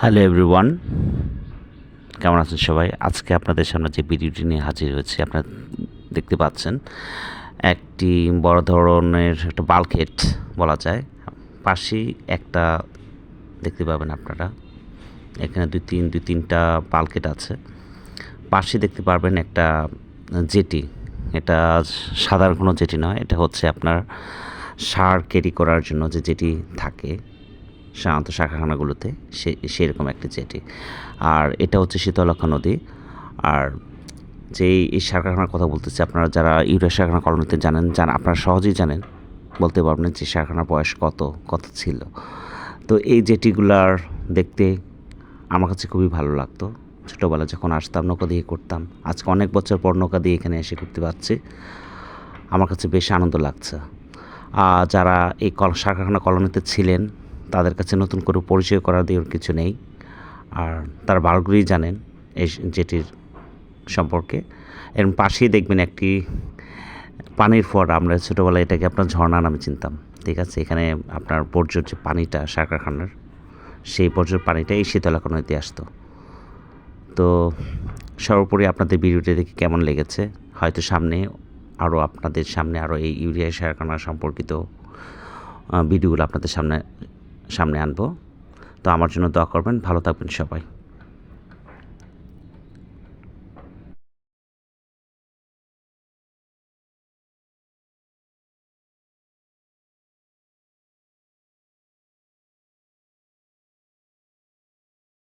Hello everyone কেমন আছেন সবাই? আজকে আপনাদের সামনে যে ভিডিওটি নিয়ে হাজির হয়েছি, আপনারা দেখতে পাচ্ছেন, একটি বড় ধরনের একটা বালকেট বলা যায়। পাশেই একটা, দেখতে পাবেন আপনারা, এখানে দুই তিন, দুই তিনটা বালকেট আছে। পাশে দেখতে পারবেন একটা জেটি। এটা সাধারণ কোনো জেটি নয়, এটা হচ্ছে আপনার সার ক্যারি করার জন্য যে জেটি থাকে। সাধারণত শাখাখানাগুলোতে সে, সেরকম একটি জেটি। আর এটা হচ্ছে শীতলক্ষা নদী। আর যে এই শাখাখানার কথা বলতেছি, আপনারা যারা ইউরিয়া শাখানা কলোনিতে জানেন, জান, আপনারা সহজেই জানেন, বলতে পারবেন যে শাখানার বয়স কত কত ছিল। তো এই জেটিগুলার দেখতে আমার কাছে খুবই ভালো লাগতো। ছোটোবেলায় যখন আসতাম, নৌকা দিয়ে করতাম। আজকে অনেক বছর পর নৌকা দিয়ে এখানে এসে করতে পারছি। আমার কাছে বেশ আনন্দ লাগছে। যারা এই কল, শাখাখানা কলোনিতে ছিলেন তাদের কাছে নতুন করে পরিচয় করা দেওয়ার কিছু নেই। আর তারা ভালোকরেই জানেন এই যেটির সম্পর্কে। এর পাশেই দেখবেন একটি পানির ফোয়ারা। আমরা ছোটোবেলায় এটাকে আপনার ঝর্ণা নামে চিনতাম। ঠিক আছে? এখানে আপনার বর্জ্যর যে পানিটা সার কারখানার সেই বর্জ্যর পানিটা এই শীতলাকা নদীতে আসতো। তো সর্বোপরি আপনাদের ভিডিওটি দেখে কেমন লেগেছে? হয়তো সামনে আরও আপনাদের সামনে আরও এই ইউরিয়া সারখানা সম্পর্কিত আহ, ভিডিওগুলো আপনাদের সামনে সামনে আনব। তো আমার জন্য দোয়া করবেন। ভালো থাকবেন সবাই।